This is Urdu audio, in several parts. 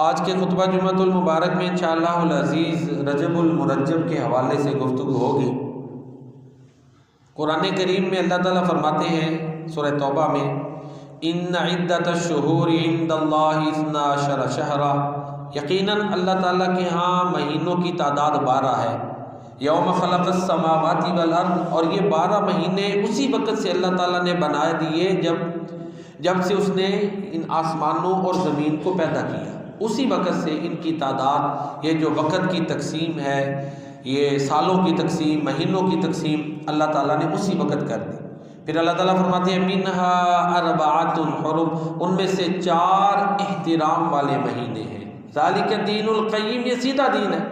آج کے خطبہ جمعۃ المبارک میں انشاءاللہ العزیز رجب المرجب کے حوالے سے گفتگو ہوگی۔ قرآن کریم میں اللہ تعالیٰ فرماتے ہیں سورہ توبہ میں، ان عدت الشہور عند اللہ اثنا عشر شہرا یقیناً اللہ تعالیٰ کے ہاں مہینوں کی تعداد بارہ ہے۔ یوم خلق السماوات والارض، اور یہ بارہ مہینے اسی وقت سے اللہ تعالیٰ نے بنا دیے جب جب سے اس نے ان آسمانوں اور زمین کو پیدا کیا۔ اسی وقت سے ان کی تعداد، یہ جو وقت کی تقسیم ہے، یہ سالوں کی تقسیم، مہینوں کی تقسیم، اللہ تعالیٰ نے اسی وقت کر دی۔ پھر اللہ تعالیٰ فرماتے ہیں، منہا اربعات الحرم ان میں سے چار احترام والے مہینے ہیں۔ ذالک دین القیم، یہ سیدھا دین ہے۔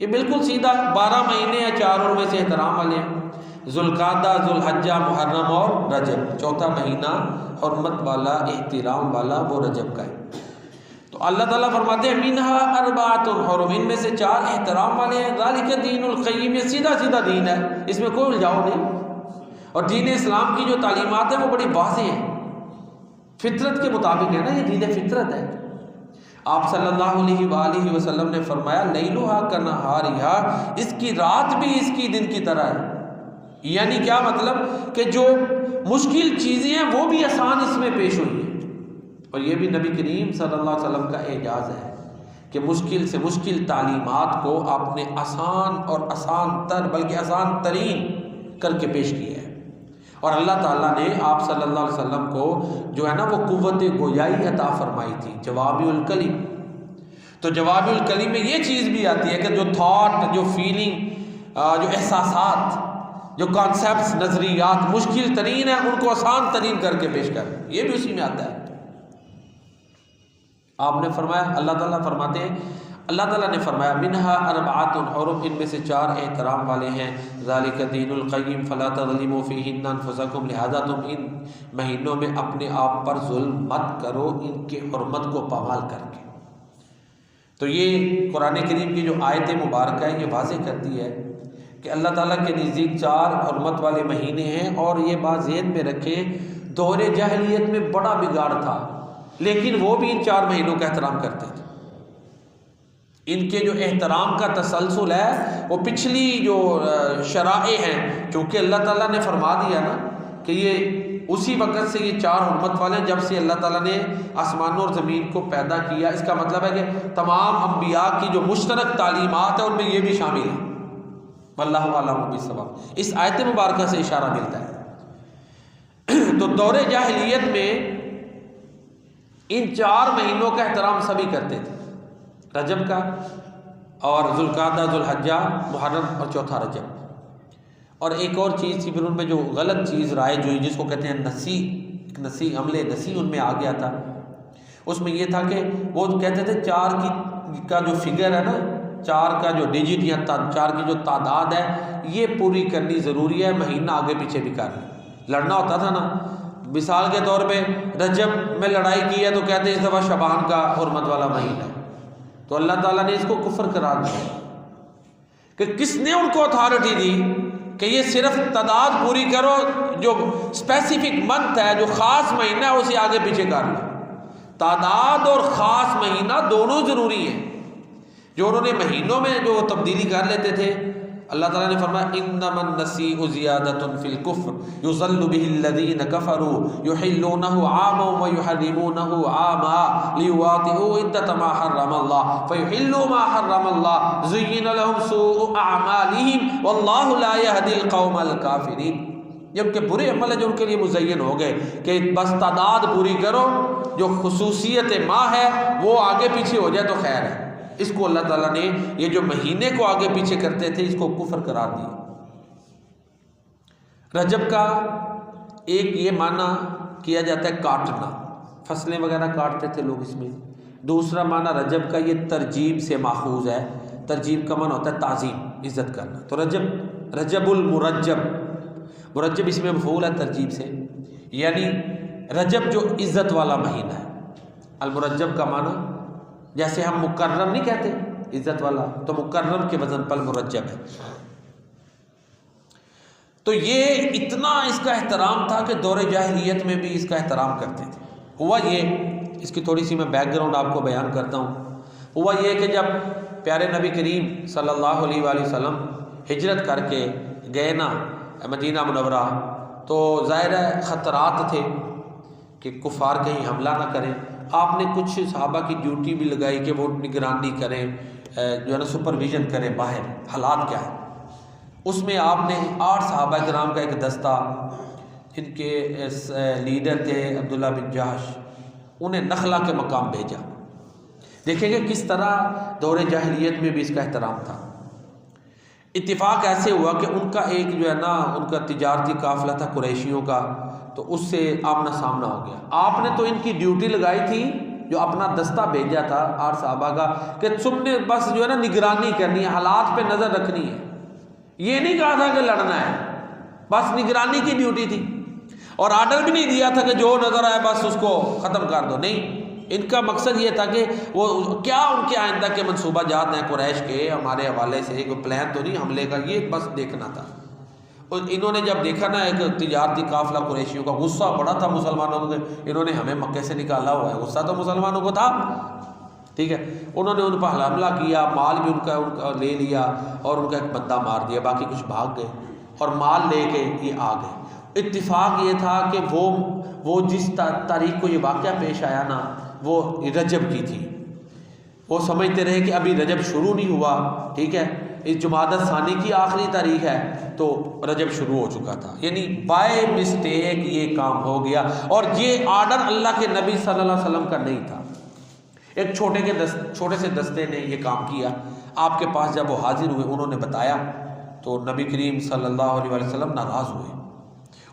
یہ بالکل سیدھا، بارہ مہینے ہیں چاروں میں سے احترام والے ہیں۔ ذوالقادہ ذوالحجہ، محرم اور رجب، چوتھا مہینہ حرمت والا، احترام والا، وہ رجب کا ہے۔ تو اللہ تعالیٰ فرماتے ہیں مینہا اربعات الحرم ان میں سے چار احترام والے ہیں۔ ذالک دین القیم، یہ سیدھا سیدھا دین ہے۔ اس میں کوئی الجھاؤ نہیں۔ اور دین اسلام کی جو تعلیمات ہیں، وہ بڑی واضح ہیں۔ فطرت کے مطابق ہے نا، یہ دین فطرت ہے۔ آپ صلی اللہ علیہ وآلہ وسلم نے فرمایا لیلوہا کا نہاریہا اس کی رات بھی اس کی دن کی طرح ہے۔ یعنی کیا مطلب؟ کہ جو مشکل چیزیں ہیں، وہ بھی آسان اس میں پیش ہوئی ہیں۔ اور یہ بھی نبی کریم صلی اللہ علیہ وسلم کا اعجاز ہے کہ مشکل سے مشکل تعلیمات کو آپ نے آسان اور آسان تر بلکہ آسان ترین کر کے پیش کیا ہے۔ اور اللہ تعالیٰ نے آپ صلی اللہ علیہ وسلم کو جو ہے نا وہ قوت گویائی عطا فرمائی تھی، جواب الکلیم۔ تو جواب الکلیم میں یہ چیز بھی آتی ہے کہ جو تھاٹ جو فیلنگ جو احساسات، جو کانسیپٹس نظریات مشکل ترین ہیں، ان کو آسان ترین کر کے پیش کر۔ یہ بھی اسی میں آتا ہے۔ آپ نے فرمایا، اللہ تعالیٰ فرماتے ہیں، اللہ تعالیٰ نے فرمایا، منہا اربعات الحرم ان میں سے چار احترام والے ہیں۔ ذالک دین القیم، فلا تظلموا فیہن انفسکم، لہذا تم ان مہینوں میں اپنے آپ پر ظلم مت کرو، ان کے حرمت کو پامال کر کے۔ تو یہ قرآن کریم کی جو آیت مبارکہ ہے یہ واضح کرتی ہے کہ اللہ تعالیٰ کے نزدیک چار حرمت والے مہینے ہیں اور یہ بات ذہن میں رکھیں، دور جاہلیت میں بڑا بگاڑ تھا۔ لیکن وہ بھی ان چار مہینوں کا احترام کرتے تھے۔ ان کے جو احترام کا تسلسل ہے، وہ پچھلی جو شرائع ہیں کیونکہ اللہ تعالیٰ نے فرما دیا نا کہ یہ اسی وقت سے یہ چار حرمت والے، جب سے اللہ تعالیٰ نے آسمانوں اور زمین کو پیدا کیا، اس کا مطلب ہے کہ تمام انبیاء کی جو مشترک تعلیمات ہیں، ان میں یہ بھی شامل ہیں۔ اللہ علیہ صبح اس آیت مبارکہ سے اشارہ ملتا ہے۔ تو دور جاہلیت میں ان چار مہینوں کا احترام سبھی کرتے تھے۔ رجب کا اور ذوالقادہ ذوالحجہ، محرم اور چوتھا رجب۔ اور ایک اور چیز تھی، پھر ان میں جو غلط چیز، رائے جو جس کو کہتے ہیں نسی نسی عملے نسی ان میں آ گیا تھا۔ اس میں یہ تھا کہ وہ کہتے تھے چار کی کا جو فگر ہے نا، چار کا جو ڈیجٹ یا چار کی جو تعداد ہے، یہ پوری کرنی ضروری ہے، مہینہ آگے پیچھے بھی کر لڑنا ہوتا تھا نا۔ مثال کے طور پہ رجب میں لڑائی کی ہے تو کہتے ہیں اس دفعہ شبان کا حرمت والا مہینہ ہے۔ تو اللہ تعالیٰ نے اس کو کفر قرار دیا۔ کہ کس نے ان کو اتھارٹی دی کہ یہ صرف تعداد پوری کرو جو اسپیسیفک منتھ ہے، جو خاص مہینہ ہے، اسے آگے پیچھے کر لو۔ تعداد اور خاص مہینہ دونوں ضروری ہیں۔ جو انہوں نے مہینوں میں جو تبدیلی کر لیتے تھے اللہ تعالیٰ نے فرمایا، انما النسیء زیادۃ فی الکفر، یضل به الذین کفروا یحلونه عاما ویحرمونه عاما لیواطئوا عدۃ ما حرم اللہ، فیحلوا ما حرم اللہ، زین لهم سوء اعمالهم والله لا يهدي القوم الكافرین جبکہ برے عمل ہے جو ان کے لیے مزین ہو گئے، کہ بس تعداد پوری کرو، جو خصوصیت ماہ ہے، وہ آگے پیچھے ہو جائے تو خیر ہے۔ اس کو اللہ تعالیٰ نے یہ جو مہینے کو آگے پیچھے کرتے تھے، اس کو کفر قرار دیا۔ رجب کا ایک یہ معنی کیا جاتا ہے، کاٹنا۔ فصلیں وغیرہ کاٹتے تھے لوگ اس میں۔ دوسرا معنی رجب کا یہ ترجیب سے ماخوذ ہے۔ ترجیب کا معنی ہوتا ہے تعظیم، عزت کرنا۔ تو رجب رجب المرجب۔ مرجب اس میں مفعول ہے ترجیب سے۔ یعنی رجب جو عزت والا مہینہ ہے۔ المرجب کا معنی جیسے ہم مکرم نہیں کہتے، عزت والا، تو مکرم کے وزن پر مرجب ہے۔ تو یہ اتنا اس کا احترام تھا کہ دور جاہلیت میں بھی اس کا احترام کرتے تھے۔ ہوا یہ، اس کی تھوڑی سی میں بیک گراؤنڈ آپ کو بیان کرتا ہوں۔ ہوا یہ کہ جب پیارے نبی کریم صلی اللہ علیہ وآلہ وسلم ہجرت کر کے گئے نا مدینہ منورہ، تو ظاہر ہے خطرات تھے کہ کفار کہیں حملہ نہ کریں۔ آپ نے کچھ صحابہ کی ڈیوٹی بھی لگائی کہ وہ نگرانی کریں جو ہے نا سپرویژن کریں باہر، حالات کیا ہے اس میں آپ نے آٹھ صحابہ کرام کا ایک دستہ جن کے لیڈر تھے عبداللہ بن جاش انہیں نخلا کے مقام بھیجا۔ دیکھیں گے کس طرح دور جاہلیت میں بھی اس کا احترام تھا۔ اتفاق ایسے ہوا کہ ان کا ایک جو ہے نا، ان کا تجارتی قافلہ تھا قریشیوں کا۔ تو اس سے آمنا سامنا ہو گیا۔ آپ نے تو ان کی ڈیوٹی لگائی تھی جو اپنا دستہ بھیجا تھا آر صحابہ کا کہ تم نے بس جو ہے نا نگرانی کرنی ہے، حالات پہ نظر رکھنی ہے۔ یہ نہیں کہا تھا کہ لڑنا ہے۔ بس نگرانی کی ڈیوٹی تھی۔ اور آرڈر بھی نہیں دیا تھا کہ جو نظر آئے بس اس کو ختم کر دو۔ نہیں، ان کا مقصد یہ تھا کہ وہ کیا ان کے آئندہ کے منصوبہ جات ہیں قریش کے؟ ہمارے حوالے سے کوئی پلان تو نہیں، حملے کا یہ بس دیکھنا تھا۔ اور انہوں نے جب دیکھا نا ایک تجارتی قافلہ قریشیوں کا غصہ بڑا تھا مسلمانوں کو انہوں نے ہمیں مکے سے نکالا ہوا ہے غصہ تو مسلمانوں کو تھا۔ ٹھیک ہے، انہوں نے ان پر حملہ کیا، مال بھی ان کا ان کا لے لیا اور ان کا ایک بندہ مار دیا، باقی کچھ بھاگ گئے اور مال لے کے یہ آ گئے۔ اتفاق یہ تھا کہ وہ وہ جس تاریخ کو یہ واقعہ پیش آیا نا، وہ رجب کی تھی۔ وہ سمجھتے رہے کہ ابھی رجب شروع نہیں ہوا، ٹھیک ہے۔ اس جماعت ثانی کی آخری تاریخ ہے، تو رجب شروع ہو چکا تھا۔ یعنی بائی مسٹیک یہ کام ہو گیا۔ اور یہ آرڈر اللہ کے نبی صلی اللہ علیہ وسلم کا نہیں تھا۔ ایک چھوٹے کے دست چھوٹے سے دستے نے یہ کام کیا۔ آپ کے پاس جب وہ حاضر ہوئے، انہوں نے بتایا، تو نبی کریم صلی اللہ علیہ وسلم ناراض ہوئے۔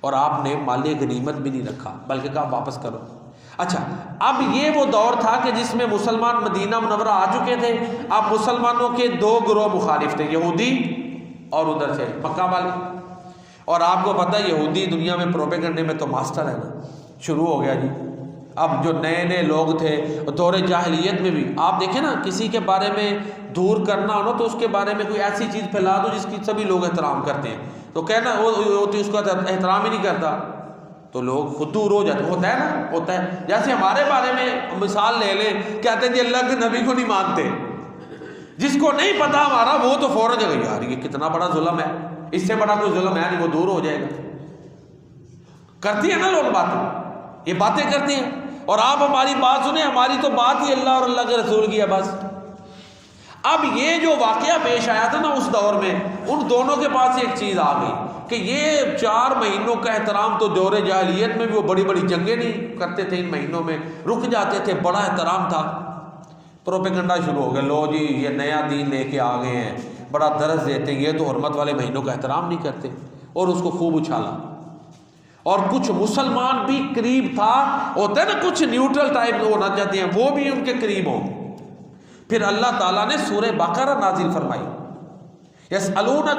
اور آپ نے مال غنیمت بھی نہیں رکھا، بلکہ کہا، واپس کرو۔ اچھا اب یہ وہ دور تھا کہ جس میں مسلمان مدینہ منورہ آ چکے تھے۔ اب مسلمانوں کے دو گروہ مخالف تھے، یہودی اور ادھر سے مکہ والے۔ اور آپ کو پتہ یہودی دنیا میں پروپے کرنے میں تو ماسٹر ہے نا۔ شروع ہو گیا جی۔ اب جو نئے نئے لوگ تھے، دور جاہلیت میں بھی۔ آپ دیکھیں نا، کسی کے بارے میں دور کرنا ہو نا، تو اس کے بارے میں کوئی ایسی چیز پھیلا دو جس کی سبھی لوگ احترام کرتے ہیں۔ تو کہنا، وہ ہوتی اس کا احترام ہی نہیں کرتا۔ تو لوگ خود دور ہو جاتے ہوتا ہے نا؟ ہوتا ہے۔ جیسے ہمارے بارے میں مثال لے لیں، کہتے ہیں جی اللہ کے نبی کو نہیں مانتے۔ جس کو نہیں پتا ہمارا، وہ تو فوراً جگہ، یار یہ کتنا بڑا ظلم ہے۔ اس سے بڑا کوئی ظلم ہے نہیں، وہ دور ہو جائے گا۔ کرتی ہیں نا لوگ باتیں۔ یہ باتیں کرتے ہیں۔ اور آپ ہماری بات سنیں، ہماری تو بات ہی اللہ اور اللہ کے رسول کی ہے، بس۔ اب یہ جو واقعہ پیش آیا تھا نا اس دور میں، ان دونوں کے پاس ایک چیز آ گئی کہ یہ چار مہینوں کا احترام تو دور جاہلیت میں بھی وہ بڑی بڑی جنگیں نہیں کرتے تھے ان مہینوں میں، رک جاتے تھے، بڑا احترام تھا۔ پروپیگنڈا شروع ہو گیا، لو جی یہ نیا دین لے کے آ گئے ہیں، بڑا درس دیتے ہیں، یہ تو حرمت والے مہینوں کا احترام نہیں کرتے۔ اور اس کو خوب اچھالا۔ اور کچھ مسلمان بھی قریب تھا، ہوتا ہے نا، کچھ نیوٹرل ٹائپ ہونا چاہتے ہیں، وہ بھی ان کے قریب ہوں۔ پھر اللہ تعالیٰ نے سورہ بقرہ نازل فرمائی۔ یس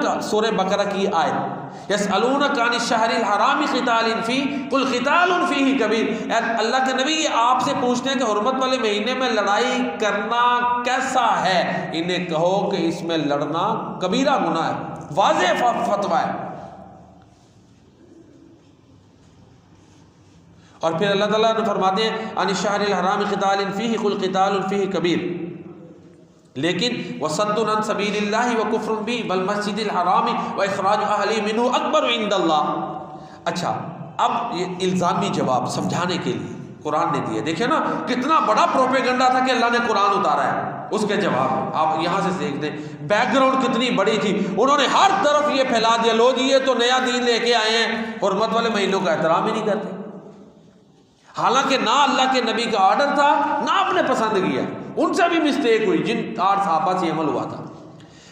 کا سورہ بقرہ کی آیت۔ یس کان شہر الحرام خطال فی کل خطال فی ہی کبیر اللہ کے نبی، یہ آپ سے پوچھتے ہیں کہ حرمت والے مہینے میں لڑائی کرنا کیسا ہے؟ انہیں کہو کہ اس میں لڑنا کبیرہ گناہ ہے۔ واضح فتویٰ ہے۔ اور پھر اللہ تعالیٰ نے فرماتے ہیں ان شہر الحرام خطال فی کل خطال فی کبیر۔ لیکن وسد الن سبیل اللہ و کفر بھی بل مسجد الحرام و اخراج اہل منہ اکبر عند اللہ اچھا اب یہ الزامی جواب سمجھانے کے لیے قرآن نے دیا۔ دیکھیں نا، کتنا بڑا پروپیگنڈا تھا کہ اللہ نے قرآن اتارا ہے۔ اس کے جواب آپ یہاں سے دیکھ دیں۔ بیک گراؤنڈ کتنی بڑی تھی۔ انہوں نے ہر طرف یہ پھیلا دیا لو جی یہ تو نیا دین لے کے آئے ہیں۔ حرمت والے مہینوں کا احترام ہی نہیں کرتے۔ حالانکہ نہ اللہ کے نبی کا آرڈر تھا، نہ اپنے پسند کیا ان سے بھی مسٹیک ہوئی، جن آٹھ صحابہ سے عمل ہوا تھا۔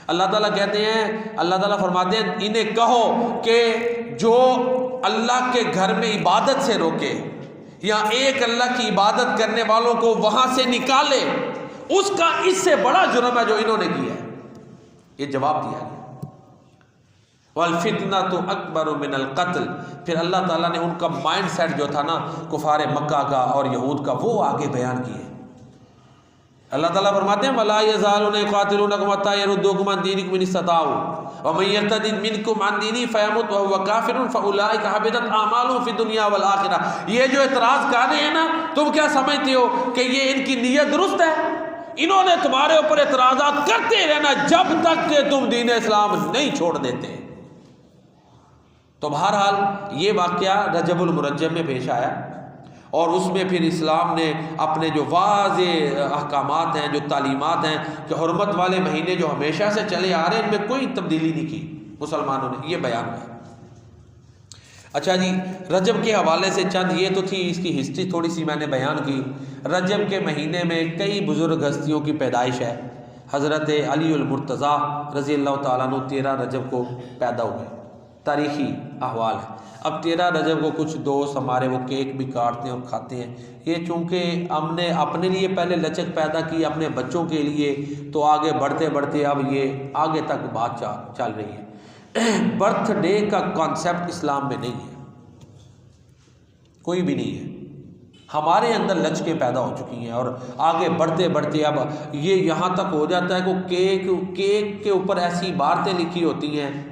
اللہ تعالیٰ کہتے ہیں، اللہ تعالیٰ فرماتے ہیں، انہیں کہو کہ جو اللہ کے گھر میں عبادت سے روکے یا ایک اللہ کی عبادت کرنے والوں کو وہاں سے نکالے، اس کا اس سے بڑا جرم ہے جو انہوں نے کیا ہے۔ یہ جواب دیا گیا۔ والفتنہ تو اکبر من القتل۔ پھر اللہ تعالیٰ نے ان کا مائنڈ سیٹ جو تھا نا، کفار مکہ کا اور یہود کا، وہ آگے بیان کیے۔ اللہ تعالیٰ فرماتے ہیں، ولا یزالون قاتلونکم حتى يردوكم عن دینکم ان استطاعوا۔ ومن يرتد منكم عن دينه فيموت وهو كافر فاولئك حبطت اعمالهم في الدنيا والاخره یہ جو اعتراض کر رہے ہیں نا، تم کیا سمجھتے ہو کہ یہ ان کی نیت درست ہے؟ انہوں نے تمہارے اوپر اعتراضات کرتے رہنا جب تک کہ تم دین اسلام نہیں چھوڑ دیتے۔ تو بہرحال یہ واقعہ رجب المرجب میں پیش آیا اور اس میں پھر اسلام نے اپنے جو واضح احکامات ہیں، جو تعلیمات ہیں کہ حرمت والے مہینے جو ہمیشہ سے چلے آ رہے ہیں، ان میں کوئی تبدیلی نہیں کی مسلمانوں نے، یہ بیان کیا اچھا جی رجب کے حوالے سے چند یہ تو تھی، اس کی ہسٹری تھوڑی سی میں نے بیان کی۔ رجب کے مہینے میں کئی بزرگ ہستیوں کی پیدائش ہے۔ حضرت علی المرتضیٰ رضی اللہ تعالیٰ عنہ تیرہ رجب کو پیدا ہوئے۔ تاریخی احوال ہے اب تیرہ رجب کو کچھ دوست ہمارے وہ کیک بھی کاٹتے ہیں اور کھاتے ہیں۔ یہ چونکہ ہم نے اپنے لیے پہلے لچک پیدا کی اپنے بچوں کے لیے، تو آگے بڑھتے بڑھتے اب یہ آگے تک بات چل رہی ہے۔ برتھ ڈے کا کانسیپٹ اسلام میں نہیں ہے۔ کوئی بھی نہیں ہے۔ ہمارے اندر لچکیں پیدا ہو چکی ہیں اور آگے بڑھتے بڑھتے اب یہ یہاں تک ہو جاتا ہے کہ کیک کیک کے اوپر ایسی عبارتیں لکھی ہوتی ہیں۔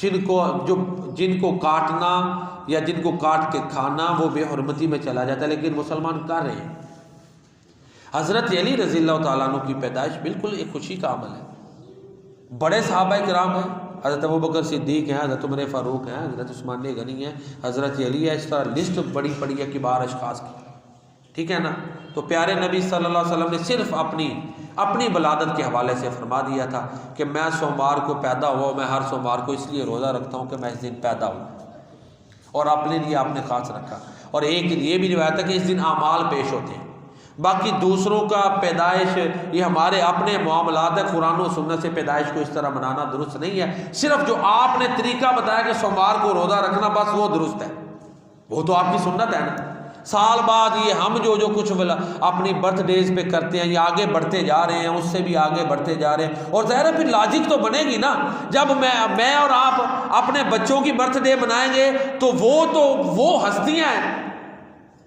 جن کو جو جن کو کاٹنا یا جن کو کاٹ کے کھانا وہ بے حرمتی میں چلا جاتا ہے، لیکن مسلمان کر رہے ہیں۔ حضرت علی رضی اللہ تعالیٰ عنہ کی پیدائش بالکل ایک خوشی کا عمل ہے۔ بڑے صحابہ کرام ہیں۔ حضرت ابو بکر صدیق ہیں، حضرت عمر فاروق ہیں، حضرت عثمان غنی ہیں، حضرت علی ہے اس طرح لسٹ بڑی پڑی ہے، کبار اشخاص کی۔ ٹھیک ہے نا؟ تو پیارے نبی صلی اللہ علیہ وسلم نے صرف اپنی اپنی بلادت کے حوالے سے فرما دیا تھا کہ میں سوموار کو پیدا ہوا میں ہر سوموار کو اس لیے روزہ رکھتا ہوں کہ میں اس دن پیدا ہوں اور اپنے لیے آپ نے خاص رکھا اور ایک یہ بھی روایت ہے کہ اس دن اعمال پیش ہوتے ہیں۔ باقی دوسروں کا پیدائش، یہ ہمارے اپنے معاملات ہے قرآن و سنت سے پیدائش کو اس طرح منانا درست نہیں ہے۔ صرف جو آپ نے طریقہ بتایا کہ سوموار کو روزہ رکھنا، بس وہ درست ہے۔ وہ تو آپ کی سنت ہے نا۔ سال بعد یہ ہم جو جو کچھ اپنی برتھ ڈیز پہ کرتے ہیں، یہ آگے بڑھتے جا رہے ہیں، اس سے بھی آگے بڑھتے جا رہے ہیں۔ اور ظاہر ہے، پھر لاجک تو بنے گی نا۔ جب میں میں اور آپ اپنے بچوں کی برتھ ڈے منائیں گے تو وہ تو، وہ ہستیاں ہیں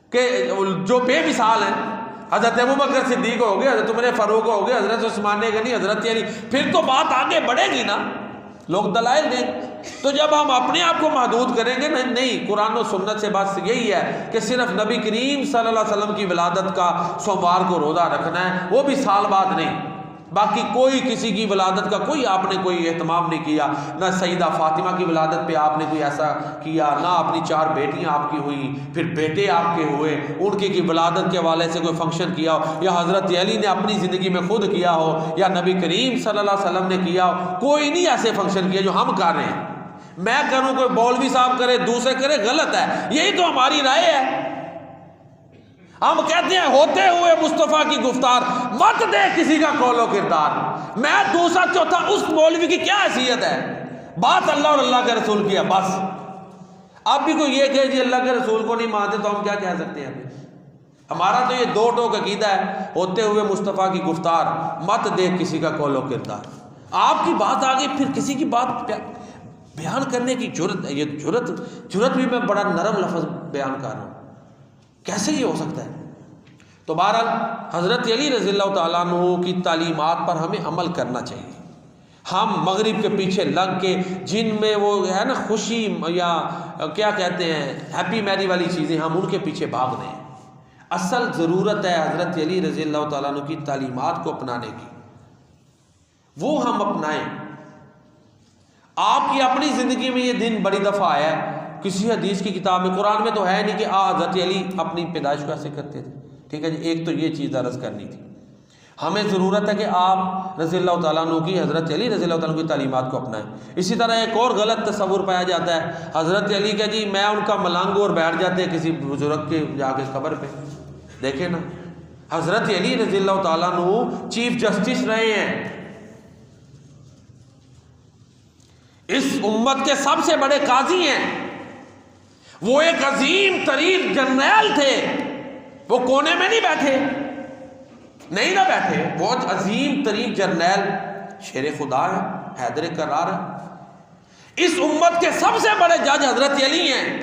کہ جو بے مثال ہیں۔ حضرت ابو بکر صدیق ہو گئے، حضرت عمر فاروق ہو گئے، حضرت عثمان غنی، حضرت علی۔ پھر تو بات آگے بڑھے گی نا۔ لوگ دلائل دیں۔ تو جب ہم اپنے آپ کو محدود کریں گے نہیں نہیں، قرآن و سنت سے بات یہی ہے کہ صرف نبی کریم صلی اللہ علیہ وسلم کی ولادت کا، سوموار کو روزہ رکھنا ہے، وہ بھی سال بعد نہیں۔ باقی کوئی کسی کی ولادت کا کوئی آپ نے کوئی اہتمام نہیں کیا، نہ سیدہ فاطمہ کی ولادت پہ آپ نے کوئی ایسا کیا، نہ اپنی چار بیٹیاں آپ کی ہوئی، پھر بیٹے آپ کے ہوئے، ان کی کی ولادت کے حوالے سے کوئی فنکشن کیا ہو، یا حضرت علی نے اپنی زندگی میں خود کیا ہو، یا نبی کریم صلی اللہ علیہ وسلم نے کیا ہو، کوئی نہیں ایسے فنکشن کیا جو ہم کر رہے ہیں۔ میں کروں کوئی بولوی صاحب کرے، دوسرے کرے، غلط ہے۔ یہی تو ہماری رائے ہے۔ ہم کہتے ہیں ہوتے ہوئے مصطفیٰ کی گفتار مت دے کسی کا کول و کردار۔ میں دوسرا، چوتھا، اس مولوی کی کیا حیثیت ہے؟ بات اللہ اور اللہ کے رسول کی ہے، بس۔ اب بھی کوئی یہ کہ جی اللہ کے رسول کو نہیں مانتے تو ہم کیا کہہ سکتے ہیں؟ ہمارا تو یہ دو ٹوک عقیدہ ہے، ہوتے ہوئے مصطفیٰ کی گفتار مت دے کسی کا کول و کردار۔ آپ کی بات آگے، پھر کسی کی بات بیان کرنے کی ضرورت ہے یہ ضرورت ضرورت بھی میں بڑا نرم لفظ بیان کر رہا ہوں۔ کیسے یہ ہو سکتا ہے؟ تو بہرحال حضرت علی رضی اللہ تعالیٰ عنہ کی تعلیمات پر ہمیں عمل کرنا چاہیے۔ ہم مغرب کے پیچھے لگ کے، جن میں وہ ہے نا خوشی یا کیا کہتے ہیں ہیپی میری والی چیزیں ہم ان کے پیچھے بھاگ رہے ہیں۔ اصل ضرورت ہے حضرت علی رضی اللہ تعالیٰ عنہ کی تعلیمات کو اپنانے کی۔ وہ ہم اپنائیں۔ آپ کی اپنی زندگی میں یہ دن بڑی دفعہ آیا ہے۔ کسی حدیث کی کتاب میں، قرآن میں تو ہے نہیں کہ آ، حضرت علی اپنی پیدائش کو ایسے کرتے تھے۔ ٹھیک ہے جی ایک تو یہ چیز درج کرنی تھی۔ ہمیں ضرورت ہے کہ آپ رضی اللہ تعالیٰ عنہ کی، حضرت علی رضی اللہ تعالیٰ عنہ کی تعلیمات کو اپنائیں۔ اسی طرح ایک اور غلط تصور پایا جاتا ہے۔ حضرت علی کا جی میں ان کا ملنگ اور بیٹھ جاتے ہیں کسی بزرگ کے جا کے قبر پہ۔ دیکھیں نا، حضرت علی رضی اللہ تعالیٰ عنہ چیف جسٹس رہے ہیں۔ اس امت کے سب سے بڑے قاضی ہیں۔ وہ ایک عظیم ترین جرنیل تھے۔ وہ کونے میں نہیں بیٹھے۔ نہیں نہ بیٹھے۔ بہت عظیم ترین جرنیل شیر خدا ہے، حیدر کرار ہے۔ اس امت کے سب سے بڑے جج حضرت علی ہیں۔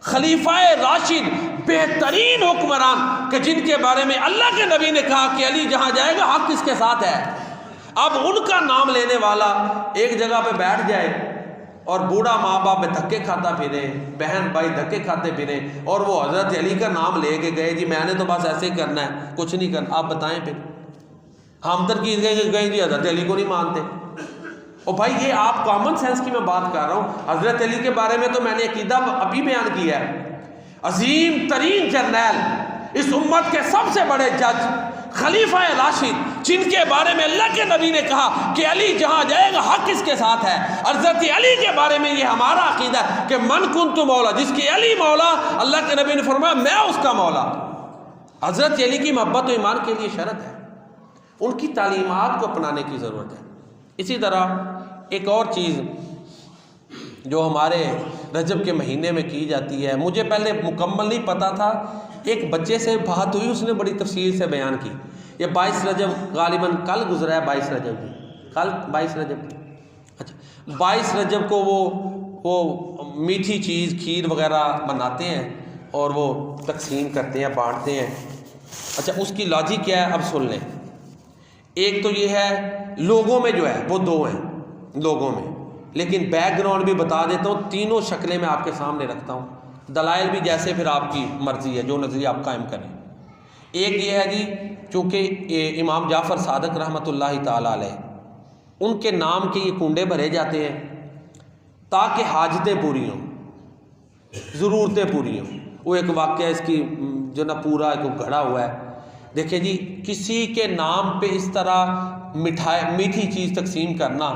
خلیفہ راشد بہترین حکمران کہ جن کے بارے میں اللہ کے نبی نے کہا کہ علی جہاں جائے گا، حق کس کے ساتھ ہے۔ اب ان کا نام لینے والا ایک جگہ پہ بیٹھ جائے۔ اور بوڑھا ماں باپ میں دھکے کھاتا پھرے، بہن بھائی دھکے کھاتے پھرے، اور وہ حضرت علی کا نام لے کے گئے جی میں نے تو بس ایسے ہی کرنا ہے، کچھ نہیں کرنا، آپ بتائیں پھر۔ ہم کی گئے جی حضرت علی کو نہیں مانتے۔ اور بھائی یہ آپ کامن سینس کی میں بات کر رہا ہوں، حضرت علی کے بارے میں تو میں نے عقیدہ ابھی بیان کیا ہے۔ عظیم ترین جرنیل اس امت کے سب سے بڑے جج خلیفہ راشد جن کے بارے میں اللہ کے نبی نے کہا کہ علی جہاں جائے گا، حق اس کے ساتھ ہے۔ حضرت علی کے بارے میں یہ ہمارا عقیدہ ہے کہ من کن تو مولا، جس کی علی مولا، اللہ کے نبی نے فرمایا، میں اس کا مولا۔ حضرت علی کی محبت و ایمان کے لیے شرط ہے۔ ان کی تعلیمات کو اپنانے کی ضرورت ہے۔ اسی طرح ایک اور چیز جو ہمارے رجب کے مہینے میں کی جاتی ہے، مجھے پہلے مکمل نہیں پتا تھا، ایک بچے سے بات ہوئی، اس نے بڑی تفصیل سے بیان کی۔ یہ بائیس رجب غالباً کل گزرا ہے بائیس رجب کی۔ کل بائیس رجب کی۔ اچھا بائیس رجب کو وہ وہ میٹھی چیز، کھیر وغیرہ بناتے ہیں اور وہ تقسیم کرتے ہیں، بانٹتے ہیں۔ اچھا اس کی لاجک کیا ہے؟ اب سن لیں۔ ایک تو یہ ہے، لوگوں میں جو ہے، وہ دو ہیں لوگوں میں۔ لیکن بیک گراؤنڈ بھی بتا دیتا ہوں، تینوں شکلیں میں آپ کے سامنے رکھتا ہوں۔ دلائل بھی جیسے پھر آپ کی مرضی ہے، جو نظریہ آپ قائم کریں۔ ایک یہ ہے جی چونکہ امام جعفر صادق رحمۃ اللہ تعالیٰ علیہ، ان کے نام کے یہ کنڈے بھرے جاتے ہیں تاکہ حاجتیں پوری ہوں، ضرورتیں پوری ہوں۔ وہ ایک واقعہ اس کی، جو نا پورا ایک گھڑا ہوا ہے۔ دیکھیں جی کسی کے نام پہ اس طرح مٹھائی، میٹھی چیز تقسیم کرنا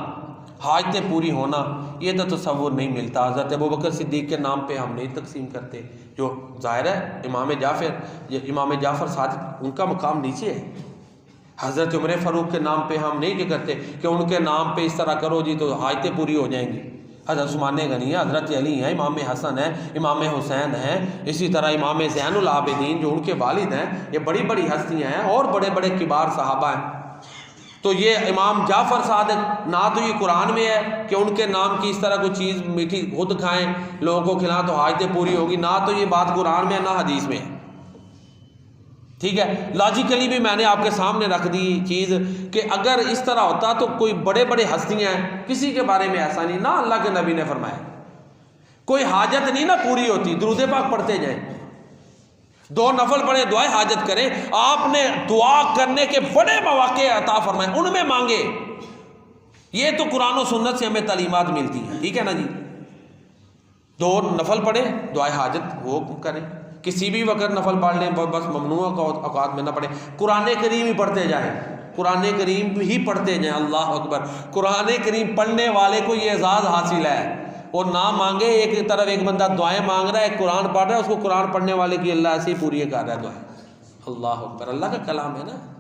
حاجتیں پوری ہونا، یہ تو تصور نہیں ملتا۔ حضرت ابو بکر صدیق کے نام پہ ہم نہیں تقسیم کرتے۔ جو ظاہر ہے، امام جعفر امام جعفر صادق، ان کا مقام نیچے ہے۔ حضرت عمر فاروق کے نام پہ ہم نہیں کہتے کہ ان کے نام پہ اس طرح کرو جی تو حاجتیں پوری ہو جائیں گی۔ حضرت عثمان غنی ہے حضرت علی ہیں، امام حسن ہیں، امام حسین ہیں۔ اسی طرح امام زین العابدین جو ان کے والد ہیں، یہ بڑی بڑی ہستیاں ہیں اور بڑے بڑے کبار صحابہ ہیں۔ تو یہ امام جعفر صادق نہ تو یہ قرآن میں ہے کہ ان کے نام کی اس طرح کوئی چیز میٹھی خود کھائیں، لوگوں کو کھلائیں تو حاجتیں پوری ہوگی۔ نہ تو یہ بات قرآن میں ہے، نہ حدیث میں ہے۔ ٹھیک ہے؟ لاجیکلی بھی میں نے آپ کے سامنے رکھ دی چیز کہ اگر اس طرح ہوتا تو کوئی بڑے بڑے ہستیاں ہیں کسی کے بارے میں ایسا نہیں، نہ اللہ کے نبی نے فرمایا۔ کوئی حاجت نہیں نہ پوری ہوتی، درود پاک پڑھتے جائیں۔ دو نفل پڑھے دعائیں حاجت کریں۔ آپ نے دعا کرنے کے بڑے مواقع عطا فرمائے، ان میں مانگے۔ یہ تو قرآن و سنت سے ہمیں تعلیمات ملتی ہیں، ٹھیک ہے نا جی؟ دو نفل پڑھے دعائیں حاجت وہ کریں۔ کسی بھی وقت نفل پڑھ لیں، بس ممنوع اوقات میں نہ پڑھیں۔ قرآن کریم ہی پڑھتے جائیں۔ قرآن کریم ہی پڑھتے جائیں، اللہ اکبر۔ قرآن کریم پڑھنے والے کو یہ اعزاز حاصل ہے۔ اور نہ مانگے، ایک طرف ایک بندہ دعائیں مانگ رہا ہے، ایک قرآن پڑھ رہا ہے، اس کو قرآن پڑھنے والے کی اللہ ایسے ہی پوری کر رہا ہے دعائیں۔ اللہ اکبر، اللہ کا کلام ہے نا۔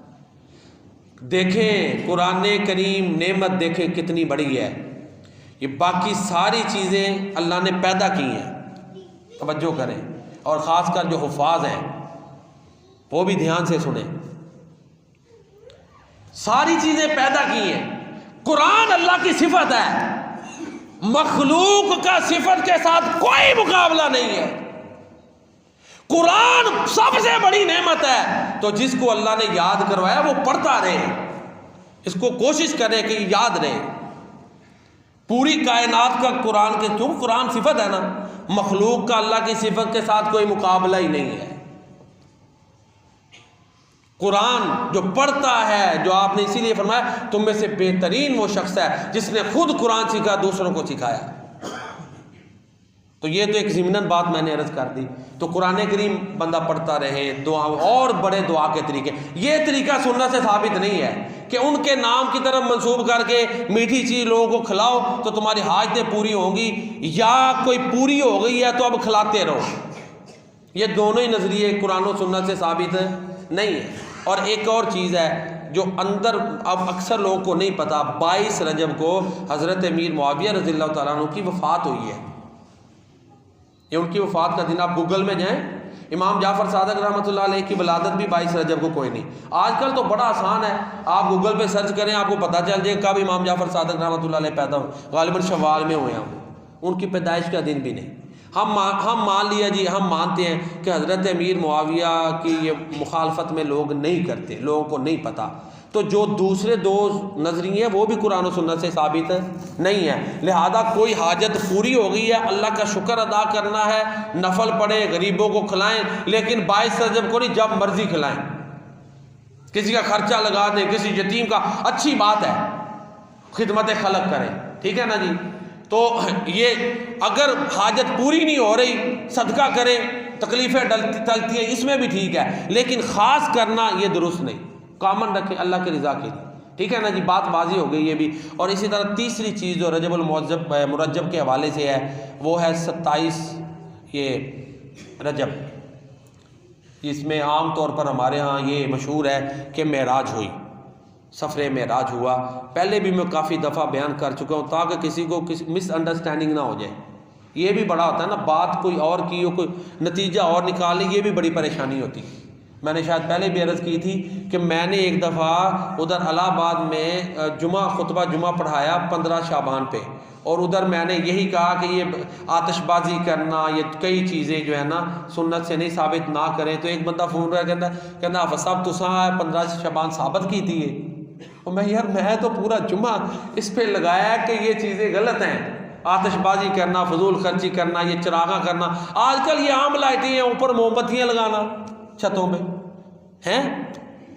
دیکھیں، قرآن کریم نعمت دیکھیں کتنی بڑی ہے۔ یہ باقی ساری چیزیں اللہ نے پیدا کی ہیں۔ توجہ کریں۔ اور خاص کر جو حفاظ ہیں، وہ بھی دھیان سے سنیں۔ ساری چیزیں پیدا کی ہیں۔ قرآن اللہ کی صفت ہے۔ مخلوق کا صفت کے ساتھ کوئی مقابلہ نہیں ہے۔ قرآن سب سے بڑی نعمت ہے۔ تو جس کو اللہ نے یاد کروایا، وہ پڑھتا رہے۔ اس کو کوشش کرے کہ یاد رہے۔ پوری کائنات کا قرآن کے کیوں قرآن صفت ہے نا؟ مخلوق کا اللہ کی صفت کے ساتھ کوئی مقابلہ ہی نہیں ہے۔ قرآن جو پڑھتا ہے، جو آپ نے اسی لیے فرمایا، تم میں سے بہترین وہ شخص ہے جس نے خود قرآن سیکھا، دوسروں کو سکھایا۔ تو یہ تو ایک ضمن بات میں نے عرض کر دی۔ تو قرآن کریم بندہ پڑھتا رہے، دعا، اور بڑے دعا کے طریقے۔ یہ طریقہ سننا سے ثابت نہیں ہے کہ ان کے نام کی طرف منسوب کر کے میٹھی چیز لوگوں کو کھلاؤ تو تمہاری حاجتیں پوری ہوں گی، یا کوئی پوری ہو گئی ہے تو اب کھلاتے رہو۔ یہ دونوں ہی نظریے قرآن و سنت سے ثابت نہیں ہے اور ایک اور چیز ہے جو اندر اب اکثر لوگوں کو نہیں پتا، بائیس رجب کو حضرت امیر معاویہ رضی اللہ تعالیٰ عنہ کی وفات ہوئی ہے۔ یہ ان کی وفات کا دن آپ گوگل میں جائیں، امام جعفر صادق رحمۃ اللہ علیہ کی ولادت بھی بائیس رجب کو کوئی نہیں۔ آج کل تو بڑا آسان ہے، آپ گوگل پہ سرچ کریں، آپ کو پتہ چل جائے کب امام جعفر صادق رحمۃ اللہ علیہ پیدا ہو غالباً شوال میں ہوئے ہیں ان کی پیدائش کا دن بھی نہیں۔ ہم ہم مان لیا جی ہم مانتے ہیں کہ حضرت امیر معاویہ کی یہ مخالفت میں لوگ نہیں کرتے، لوگوں کو نہیں پتہ تو جو دوسرے دو نظریے وہ بھی قرآن و سنت سے ثابت نہیں ہے لہذا کوئی حاجت پوری ہو گئی ہے، اللہ کا شکر ادا کرنا ہے، نفل پڑے غریبوں کو کھلائیں، لیکن باعث رجب کو نہیں جب مرضی کھلائیں۔ کسی کا خرچہ لگا دیں، کسی یتیم کا، اچھی بات ہے۔ خدمت خلق کریں۔ ٹھیک ہے نا جی؟ تو یہ اگر حاجت پوری نہیں ہو رہی، صدقہ کریں، تکلیفیں ڈلتی ہیں، اس میں بھی ٹھیک ہے، لیکن خاص کرنا یہ درست نہیں۔ کامن رکھیں، اللہ کے رضا کے لیے۔ ٹھیک ہے نا جی؟ بات بازی ہو گئی یہ بھی۔ اور اسی طرح تیسری چیز جو رجب المعجب مرجب کے حوالے سے ہے، وہ ہے ستائیس، یہ رجب۔ اس میں عام طور پر ہمارے ہاں یہ مشہور ہے کہ معراج ہوئی۔ سفر معراج ہوا۔ پہلے بھی میں کافی دفعہ بیان کر چکا ہوں تاکہ کسی کو کسی مس انڈرسٹینڈنگ نہ ہو جائے۔ یہ بھی بڑا ہوتا ہے نا، بات کوئی اور کی ہو، کوئی نتیجہ اور نکالے یہ بھی بڑی پریشانی ہوتی۔ میں نے شاید پہلے بھی عرض کی تھی کہ میں نے ایک دفعہ ادھر الہ آباد میں جمعہ، خطبہ جمعہ پڑھایا پندرہ شابان پہ۔ اور ادھر میں نے یہی کہا کہ یہ آتش بازی کرنا، یہ کئی چیزیں جو ہے نا سنت سے نہیں ثابت نہ کریں۔ تو ایک بندہ فون رہا کہتا کہنا صاحب تو پندرہ شبان ثابت کی تھی اور میں یار میں تو پورا جمعہ اس پہ لگایا کہ یہ چیزیں غلط ہیں۔ آتش بازی کرنا، فضول خرچی کرنا، یہ چراغاں کرنا، آج کل یہ عام لائٹیں ہیں، اوپر موم بتیاں لگانا چھتوں میں ہیں؟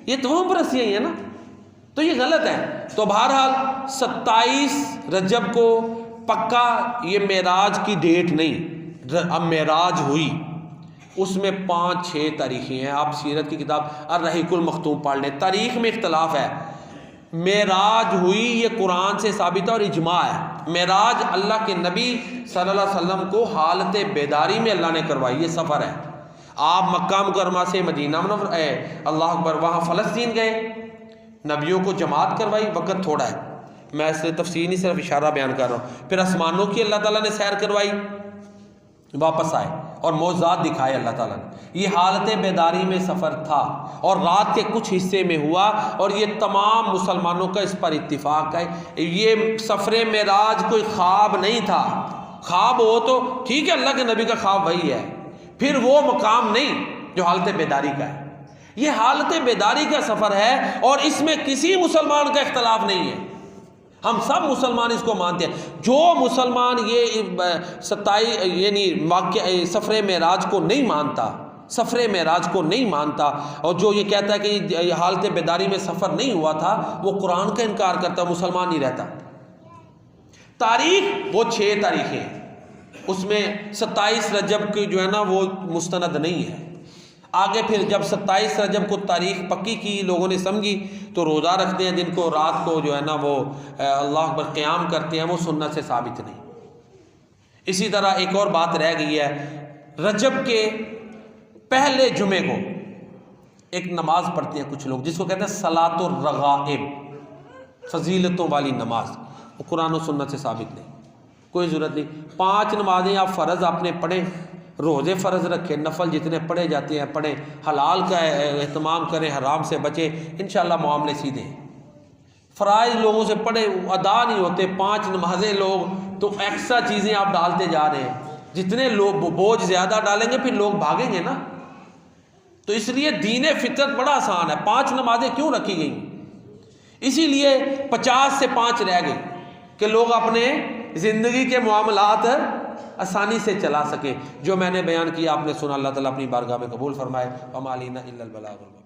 یہ تو پرستیاں ہی ہیں نا؟ تو یہ غلط ہے۔ تو بہرحال ستائیس رجب کو پکا یہ معراج کی ڈیٹ نہیں۔ اب معراج ہوئی۔ اس میں پانچ چھ تاریخیں ہیں۔ آپ سیرت کی کتاب الرحیق المختوم پڑھ لیں۔ تاریخ میں اختلاف ہے۔ معراج ہوئی، یہ قرآن سے ثابت ہے اور اجماع ہے۔ معراج اللہ کے نبی صلی اللہ علیہ وسلم کو حالت بیداری میں اللہ نے کروائی، یہ سفر ہے۔ آپ مکہ مکرمہ سے مدینہ منور، اے اللہ اکبر، وہاں فلسطین گئے۔ نبیوں کو جماعت کروائی، وقت تھوڑا ہے۔ میں اس سے تفصیل نہیں، صرف اشارہ بیان کر رہا ہوں۔ پھر آسمانوں کی اللہ تعالیٰ نے سیر کروائی، واپس آئے۔ اور موزات دکھائے اللہ تعالیٰ نے۔ یہ حالت بیداری میں سفر تھا اور رات کے کچھ حصے میں ہوا اور یہ تمام مسلمانوں کا اس پر اتفاق ہے۔ یہ سفر معراج کوئی خواب نہیں تھا۔ خواب ہو تو ٹھیک ہے، اللہ کے نبی کا خواب وہی ہے۔ پھر وہ مقام نہیں جو حالت بیداری کا ہے۔ یہ حالت بیداری کا سفر ہے اور اس میں کسی مسلمان کا اختلاف نہیں ہے۔ ہم سب مسلمان اس کو مانتے ہیں۔ جو مسلمان یہ ستائی یعنی واقع سفر معراج کو نہیں مانتا سفر معراج کو نہیں مانتا، اور جو یہ کہتا ہے کہ یہ حالت بیداری میں سفر نہیں ہوا تھا، وہ قرآن کا انکار کرتا، مسلمان نہیں رہتا۔ تاریخ وہ چھ تاریخیں اس میں ستائیس رجب کی جو ہے نا، وہ مستند نہیں ہے۔ آگے پھر جب ستائیس رجب کو تاریخ پکی کی، لوگوں نے سمجھی تو روزہ رکھتے ہیں جن کو، رات کو جو ہے نا وہ اللہ پر قیام کرتے ہیں، وہ سنت سے ثابت نہیں۔ اسی طرح ایک اور بات رہ گئی ہے، رجب کے پہلے جمعے کو ایک نماز پڑھتے ہیں کچھ لوگ، جس کو کہتے ہیں سلاط الرغائب، فضیلتوں والی نماز۔ وہ قرآن و سنت سے ثابت نہیں، کوئی ضرورت نہیں۔ پانچ نمازیں آپ فرض اپنے پڑھیں روزے فرض رکھے، نفل جتنے پڑھے جاتے ہیں، پڑھیں، حلال کا اہتمام کریں، حرام سے بچیں، انشاءاللہ معاملے سیدھے فرائض لوگوں سے پڑھے ادا نہیں ہوتے، پانچ نمازیں لوگ تو ایکسٹرا چیزیں آپ ڈالتے جا رہے ہیں۔ جتنے لوگ بوجھ زیادہ ڈالیں گے، پھر لوگ بھاگیں گے نا۔ تو اس لیے دین فطرت بڑا آسان ہے۔ پانچ نمازیں کیوں رکھی گئیں؟ اسی لیے پچاس سے پانچ رہ گئی کہ لوگ اپنے زندگی کے معاملات آسانی سے چلا سکے جو میں نے بیان کیا، آپ نے سنا، اللہ تعالیٰ اپنی بارگاہ میں قبول فرمائے۔ امالینہ البلاغ